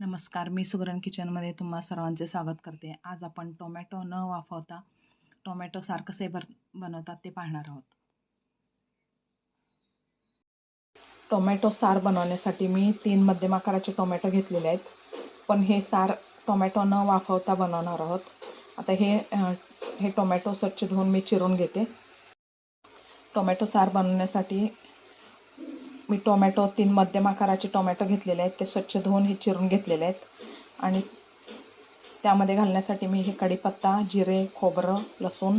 नमस्कार मी सुगरण किचनमध्ये तुम्हा सर्वांचे स्वागत करते. आज आपण टोमॅटो न वाफवता टोमॅटो सारखं कसे बर बनवतात ते पाहणार आहोत. टोमॅटो सार बनवण्यासाठी मी तीन मध्यम आकाराचे टोमॅटो घेतलेले आहेत. पण हे सार टोमॅटो न वाफवता बनवणार आहोत. आता हे हे टोमॅटो स्वच्छ धुवून मी चिरून घेते. टोमॅटो सार बनवण्यासाठी मी टोमॅटो तीन मध्यम आकाराचे टोमॅटो घेतलेले आहेत. ते स्वच्छ धुवून हे चिरून घेतलेले आहेत. आणि त्यामध्ये घालण्यासाठी मी हे कढीपत्ता जिरे खोबरं लसूण.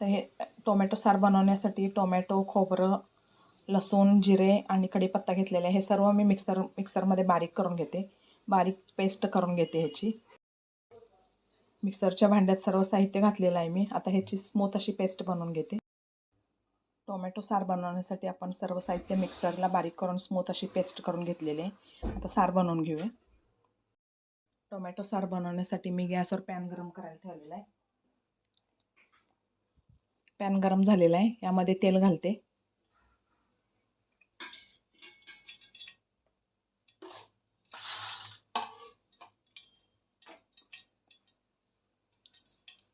तर हे टोमॅटो सार बनवण्यासाठी टोमॅटो खोबरं लसूण जिरे आणि कढीपत्ता घेतलेले आहे. हे सर्व मी मिक्सर मिक्सरमध्ये बारीक करून घेते. बारीक पेस्ट करून घेते ह्याची. मिक्सरच्या भांड्यात सर्व साहित्य घातलेलं आहे मी. आता ह्याची स्मूथ अशी पेस्ट बनवून घेते. टोमॅटो सार बनवण्यासाठी आपण सर्व साहित्य मिक्सरला बारीक करून स्मूथ अशी पेस्ट करून घेतलेली आहे. आता सार बनवून घेऊया. टोमॅटो सार बनवण्यासाठी मी गॅसवर पॅन गरम करायला ठेवलेला आहे. पॅन गरम झालेला आहे. यामध्ये तेल घालते.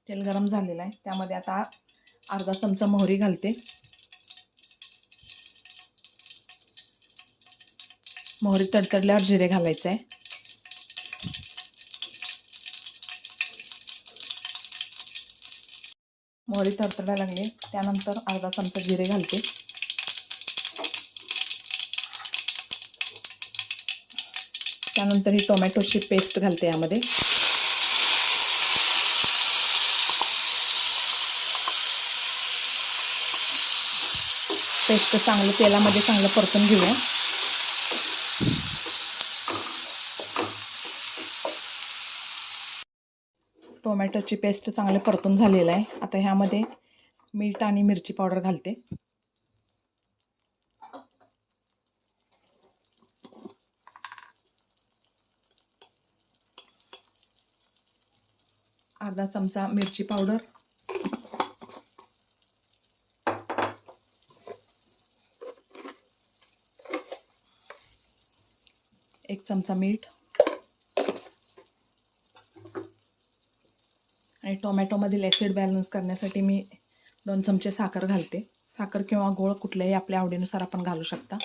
तेल गरम झालेलं आहे. त्यामध्ये आता अर्धा चमचा मोहरी घालते. मोहरी तडतडल्यावर जिरे घालायचं. आहे मोहरी तडतडायला लागली. त्यानंतर अर्धा चमचा जिरे घालते. त्यानंतर ही टोमॅटोची पेस्ट घालते यामध्ये. पेस्ट चांगलं तेलामध्ये चांगलं परतून घेऊया. टोमॅटोची पेस्ट चांगले परतून झालेलं आहे. आता ह्यामध्ये मीठ आणि मिरची पावडर घालते. अर्धा चमचा मिरची पावडर. एक चमचा मीठ. आणि टोमॅटोमधील ॲसिड बॅलन्स करण्यासाठी मी दोन चमचे साखर घालते. साखर किंवा गोळ कुठल्याही आपल्या आवडीनुसार आपण घालू शकता.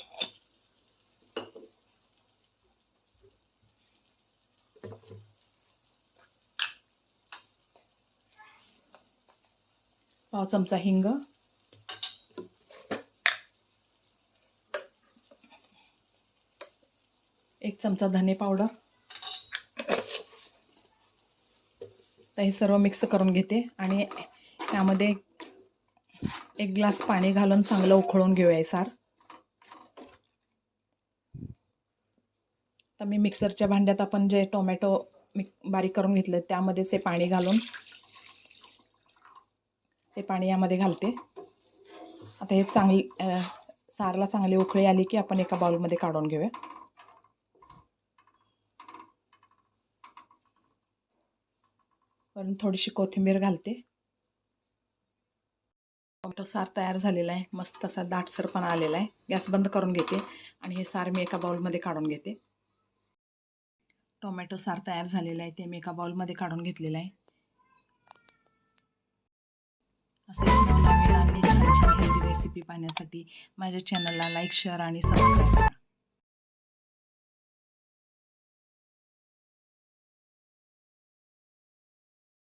पाव चमचा हिंग. एक चमचा धने पावडर. तर हे सर्व मिक्स करून घेते आणि यामध्ये एक ग्लास पाणी घालून चांगलं उकळून घेऊया सार. तर मी मिक्सरच्या भांड्यात आपण जे टोमॅटो मिक बारीक करून घेतलं त्यामध्येच हे पाणी घालून ते पाणी यामध्ये घालते. आता हे चांगली सारला चांगली उकळी आली की आपण एका बाउलमध्ये काढून घेऊया. वरून थोडीशी कोथिंबीर घालते. टोमॅटो सार तयार झालेला आहे. मस्त असा दाटसरपणा आलेला आहे. गॅस बंद करून घेते आणि हे सार मी एका बाउलमध्ये काढून घेते. टोमॅटो सार तयार झालेलं आहे. ते मी एका बाउलमध्ये काढून घेतलेलं आहे. असे नवनवीन आणि छान छान हेल्दी रेसिपी पाहण्यासाठी माझ्या चॅनलला लाईक शेअर आणि सबस्क्राईब करा.